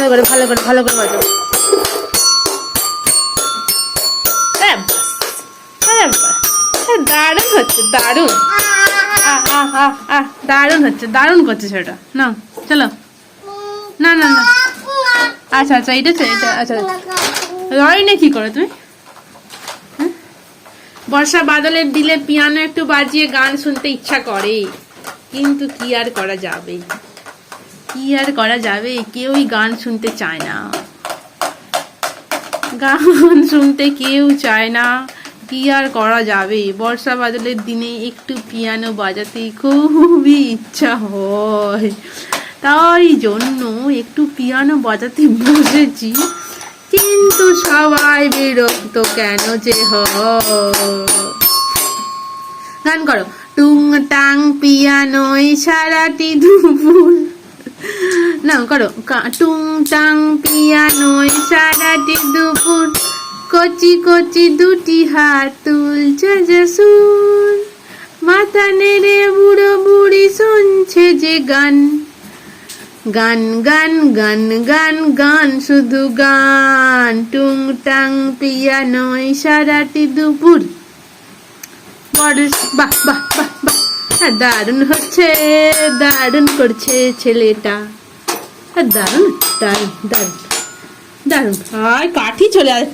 ভালো করে ভালো করে ভালো করে বাজাও হ্যাঁ। হ্যাঁ। হ্যাঁ, দারুণ হচ্ছে দারুণ। দারুণ হচ্ছে দারুণ করছে সেটা। না চলো। না না না। আচ্ছা আচ্ছা এটা এটা আচ্ছা লড়াই নেই কি করে তুমি? বর্ষা বাদলের দিলে পিয়ানো একটু বাজিয়ে গান শুনতে ইচ্ছা করে কিন্তু কি আর করা যাবে কি আর করা যাবে? কেউই গান শুনতে চায় না। গান শুনতে কেউ চায় না। কি আর করা যাবে? বর্ষা বাদলের দিনে একটু পিয়ানো বাজাতে খুবই ইচ্ছা হয়। তাই জন্য একটু পিয়ানো বাজাতে বসেছি। কিন্তু সবাই বিরক্ত কেন যে গান করো। টুং টাং পিয়ানোয় সারাটি দুপুর। করো টুং টাং পিয়ানোয় সারাটি দুপুর। কচি কচি দুটি হাত তুলছে যে সুর মাথা নেড়ে বুড়ো বুড়ি শুনছে যে গান। গান গান গান গান গান শুধু গান। টুং টাং পিয়ানোয় সারাটি দুপুর। বড় বাহ বাহ বাহ বাহ। হ্যাঁ, দারুণ হচ্ছে দারুণ করছে ছেলেটা। হ্যাঁ, দারুণ দারুণ দারুণ দারুণ। আর কাঠি চলে আসে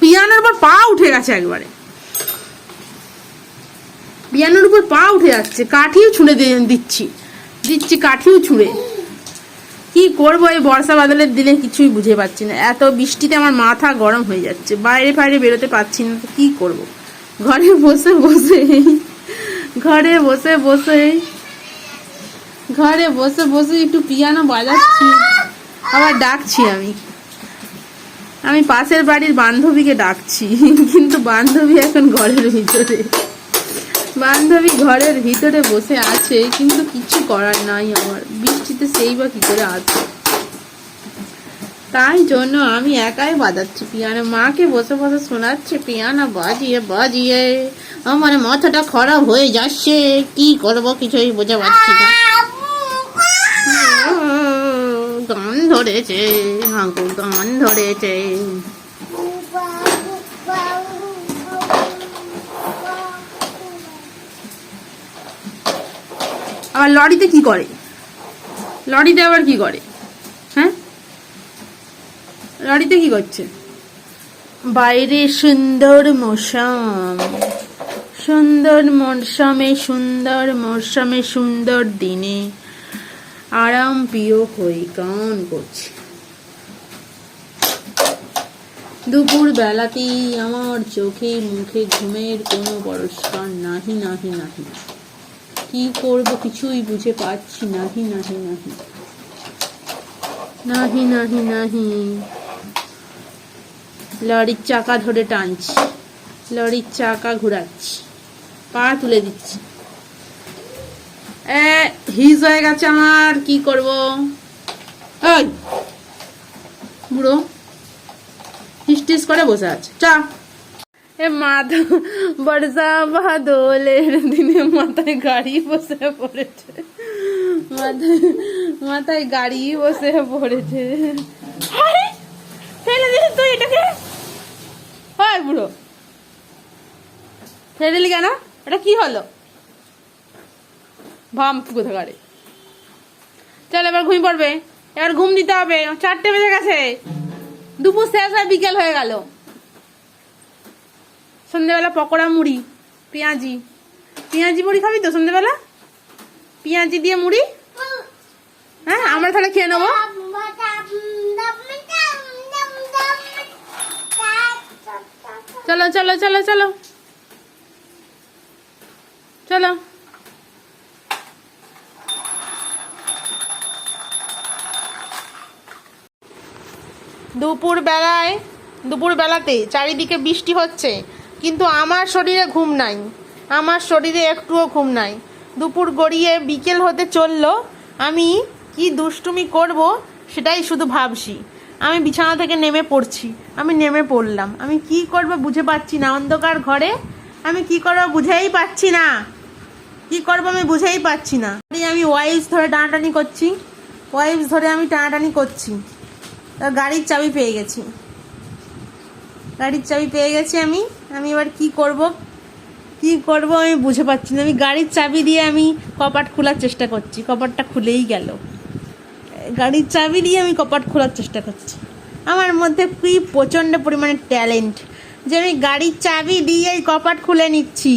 পিয়ানোর উপর পা উঠে গেছে একবারে। পিয়ানোর উপর পা উঠে যাচ্ছে কাঠিও ছুঁড়ে দিচ্ছি। দিচ্ছি কাঠিও ছুঁড়ে। কি করব এই বর্ষা বাদলের দিনে কিছুই বুঝে পাচ্ছি না। এত বৃষ্টিতে আমার মাথা গরম হয়ে যাচ্ছে। বাইরে ফাইরে বেরোতে পারছি না কি করব? ঘরে বসে বসে ঘরে বসে বসে ঘরে বসে বসে একটু পিয়ানো বাজাচ্ছি। আবার ডাকছি আমি। আমি পাশের বাড়ির বান্ধবীকে ডাকছি, কিন্তু বান্ধবী এখন ঘরের ভিতরে। বান্ধবী ঘরের ভিতরে বসে আছে, কিন্তু কিছু করার নাই আমার। বৃষ্টিতে সেই বা কি করে আছে। তাই জন্য আমি একাই বাজাচ্ছি পিয়ানো। মাকে বসে বসে শোনাচ্ছে, পিয়ানো বাজিয়ে বাজিয়ে, আমার মাথাটা খারাপ হয়ে যাচ্ছে। কি করব কিছুই বোঝা পারছি না। গান ধরেছে হাঁকু গান ধরেছে। আবার লরিতে কি করে? লরিতে আবার কি করে? হ্যাঁ? লরিতে কি করছে? বাইরে সুন্দর মৌসুম সুন্দর মৌসুমে সুন্দর মৌসুমে সুন্দর দিনে। আরাম প্রিয় হয়ে গান করছে। দুপুর বেলাতেই আমার চোখে মুখে ঘুমের কোনো পরস্কার নাহি নাহি নাহি। কি করব কিছুই বুঝে পাচ্ছি নাহি নাহি নাহি। নাহি নাহি নাহি। লরির চাকা ধরে টানছি, লরির চাকা ঘোরাচ্ছি, পা তুলে দিচ্ছি। হিজ হয়ে গেছে আমার কি করব? ওই বুড়ো হিস্টিস করে বসে আছে চা। এ মাথা বর্ষা বাদলের দিনে মাথায় গাড়ি বসে পড়েছে। মাথায় মাথায় গাড়ি বসে পড়েছে। আরে, ফেলে দিলি তুই এটাকে? হয় বুড়ো ফেলে দিলি কেন? এটা কি হলো? ভাম কোথা গাড়ি চল, এবার ঘুমিয়ে পড়বে। এবার ঘুম দিতে হবে। চারটে বেজে গেছে। দুপুর শেষ হয়, বিকেল হয়ে গেল। সন্ধ্যেবেলা পকোড়া, মুড়ি, পেঁয়াজি। পেঁয়াজি, মুড়ি খাবি তো সন্ধ্যেবেলা পেঁয়াজি দিয়ে মুড়ি? হ্যাঁ আমরা তাহলে খেয়ে নেব। চলো চলো চলো চলো। চলো। দুপুর বেলায় দুপুর বেলাতে চারিদিকে বৃষ্টি হচ্ছে, কিন্তু আমার শরীরে ঘুম নাই। আমার শরীরে একটুও ঘুম নাই। দুপুর গড়িয়ে বিকেল হতে চলল, আমি কি দুষ্টুমি করব সেটাই শুধু ভাবছি। আমি বিছানা থেকে নেমে পড়ছি, আমি নেমে পড়লাম। আমি কি করব বুঝে পাচ্ছি না, অন্ধকার ঘরে। আমি কি করব বুঝেই পাচ্ছি না। কি করব আমি বুঝেই পাচ্ছি না। আমি ওয়াইফ ধরে টানাটানি করছি ওয়াইফ ধরে আমি টানাটানি করছি। তা গাড়ির চাবি পেয়ে গেছি। গাড়ির চাবি পেয়ে গেছি আমি। আমি এবার কি করব? কি করব আমি বুঝে পাচ্ছি না। আমি গাড়ির চাবি দিয়ে আমি কপাট খোলার চেষ্টা করছি। কপাটটা খুলেই গেল। গাড়ির চাবি দিয়ে আমি কপাট খোলার চেষ্টা করছি। আমার মধ্যে কি প্রচণ্ড পরিমাণে ট্যালেন্ট যে আমি গাড়ির চাবি দিয়ে কপাট খুলে নিচ্ছি।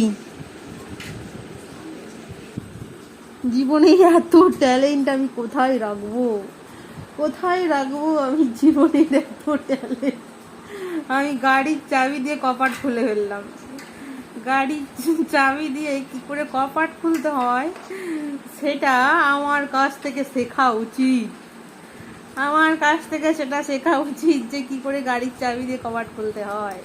জীবনে এত ট্যালেন্ট আমি কোথায় রাখব? কোথায় রাখব আমি জীবনের এত আমি গাড়ির চাবি দিয়ে কপাট খুলে ফেললাম। গাড়ির চাবি দিয়ে কি করে কপাট খুলতে হয়? সেটা আমার কাছ থেকে শেখা উচিত। আমার কাছ থেকে সেটা শেখা উচিত যে কি করে গাড়ির চাবি দিয়ে কপাট খুলতে হয়।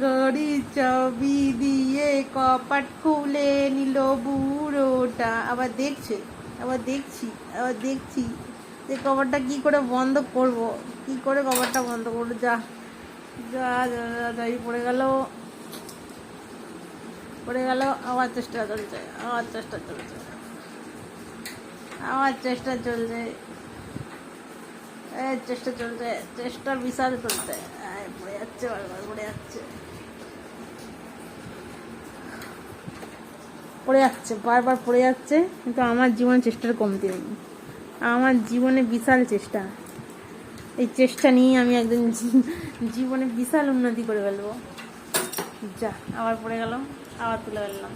গাড়ির চাবি দিয়ে কপাট খুলে নিল বুড়োটা। আবার দেখছে আবার দেখছি আবার দেখছি যে কভারটা কি করে বন্ধ করব, কি করে কভারটা বন্ধ করব, যা যা যা যাই পড়ে গেল পড়ে গেল আমার চেষ্টা চলছে আবার চেষ্টা চলছে আমার চেষ্টা চলছে চেষ্টা চলছে চেষ্টা বিশাল চলছে পড়ে যাচ্ছে পড়ে যাচ্ছে। পড়ে যাচ্ছে, বারবার পড়ে যাচ্ছে, কিন্তু আমার জীবনে চেষ্টার কমতি নেই। আমার জীবনে বিশাল চেষ্টা। এই চেষ্টা নিয়ে আমি একদম জীবনে বিশাল উন্নতি করে ফেলব। যা, আবার পড়ে গেলাম, আবার তুলে ফেললাম।